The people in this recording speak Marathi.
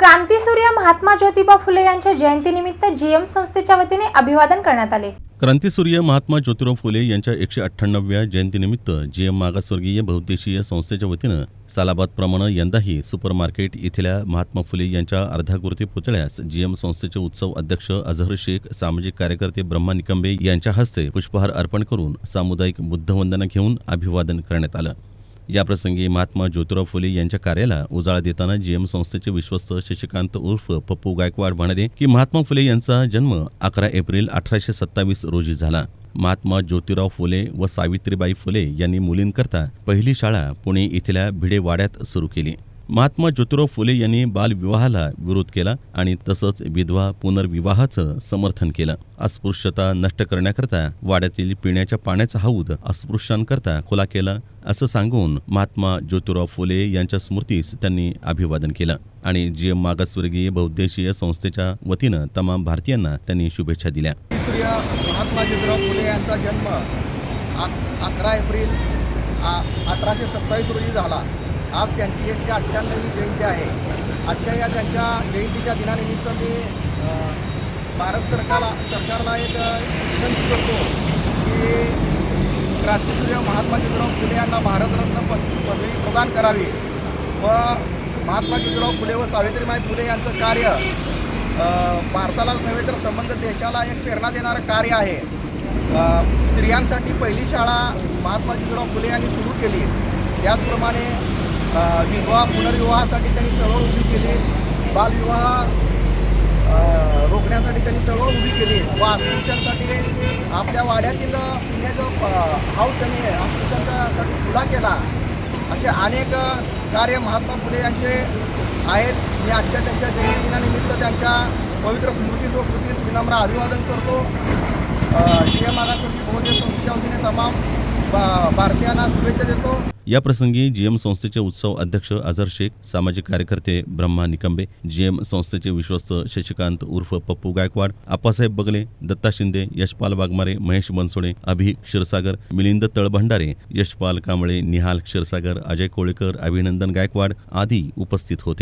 क्रांतीसूर्य महात्मा ज्योतिबा फुले यांच्या जयंतीनिमित्त जीएम संस्थेच्या वतीने अभिवादन करण्यात आले. क्रांतीसूर्य महात्मा ज्योतिराव फुले यांच्या एकशे अठ्ठ्याण्णव्या जयंतीनिमित्त जीएम मागासवर्गीय बहुद्देशीय संस्थेच्या वतीनं सालाबादप्रमाणे यंदाही सुपर मार्केट इथल्या महात्मा फुले यांच्या अर्धाकृती पुतळ्यास जीएम संस्थेचे उत्सव अध्यक्ष अझहर शेख सामाजिक कार्यकर्ते ब्रह्मा निकंबे यांच्या हस्ते पुष्पहार अर्पण करून सामुदायिक बुद्धवंदना घेऊन अभिवादन करण्यात आलं. याप्रसंगी महात्मा ज्योतिराव फुले यांच्या कार्याला उजाळा देताना जीएम संस्थेचे विश्वस्त शशिकांत उर्फ पप्पू गायकवाड म्हणाले की महात्मा फुले यांचा जन्म अकरा एप्रिल अठराशे सत्तावीस रोजी झाला. महात्मा ज्योतिराव फुले व सावित्रीबाई फुले यांनी मुलींकरता पहिली शाळा पुणे इथल्या भिडे वाड्यात सुरू केली. महात्मा ज्योतिराव फुले यांनी बालविवाहाला विरोध केला आणि तसंच विधवा पुनर्विवाहाचं समर्थन केलं. अस्पृश्यता नष्ट करण्याकरता वाड्यातील पिण्याच्या पाण्याचा हौद अस्पृश्यांकरता खुला केला असं सांगून महात्मा ज्योतिराव फुले यांच्या स्मृतीस त्यांनी अभिवादन केलं. आणि जी एम मागासवर्गीय बहुद्देशीय संस्थेच्या वतीनं तमाम भारतीयांना त्यांनी शुभेच्छा दिल्या. महात्मा ज्योतिराव फुले यांचा जन्म अकरा एप्रिल अठराशे सत्तावीस रोजी झाला. आज त्यांची एकशे अठ्ठ्याण्णवी जयंती आहे. आजच्या या त्यांच्या जयंतीच्या दिनानिमित्त मी भारत सरकारला सरकारला एक विनंती करतो की क्रांतीसूर्य महात्मा ज्योतिराव फुले यांना भारतरत्न पद पदवी प्रदान करावी. व महात्मा ज्योतिराव फुले व सावित्रीबाई फुले यांचं कार्य भारतालाच नव्हे तर संबंध देशाला एक प्रेरणा देणारं कार्य आहे. स्त्रियांसाठी पहिली शाळा महात्मा ज्योतिराव फुले यांनी सुरू केली. त्याचप्रमाणे विवाह पुनर्विवाहासाठी त्यांनी चळवळ उभी केली. बालविवाह रोखण्यासाठी त्यांनी चळवळ उभी केली. व अस्पृश्यांसाठी आपल्या वाड्यातील पिण्याचं हाऊस त्यांनी अस्पृश्यांसाठी खुला केला. असे अनेक कार्य महात्मा फुले यांचे आहेत. मी आजच्या त्यांच्या जयंतीदिनानिमित्त त्यांच्या पवित्र स्मृतीस व कृतीस विनम्र अभिवादन करतो. जी एम मागासवर्गीय बहुजन संस्थेच्या वतीने तमाम भारतीयांना शुभेच्छा देतो. या प्रसंगी जीएम संस्थेचे उत्सव अध्यक्ष अझर शेख सामाजिक कार्यकर्ते ब्रह्मा निकंबे जीएम संस्थेचे विश्वस्त शशिकांत उर्फ पप्पू गायकवाड आप्पासाहेब बगले दत्ता शिंदे यशपाल वाघमारे महेश बनसोडे अभि क्षीरसागर मिलिंद तळभंडारे यशपाल कांबळे निहाल क्षीरसागर अजय कोळेकर अभिनंदन गायकवाड आदी उपस्थित होते.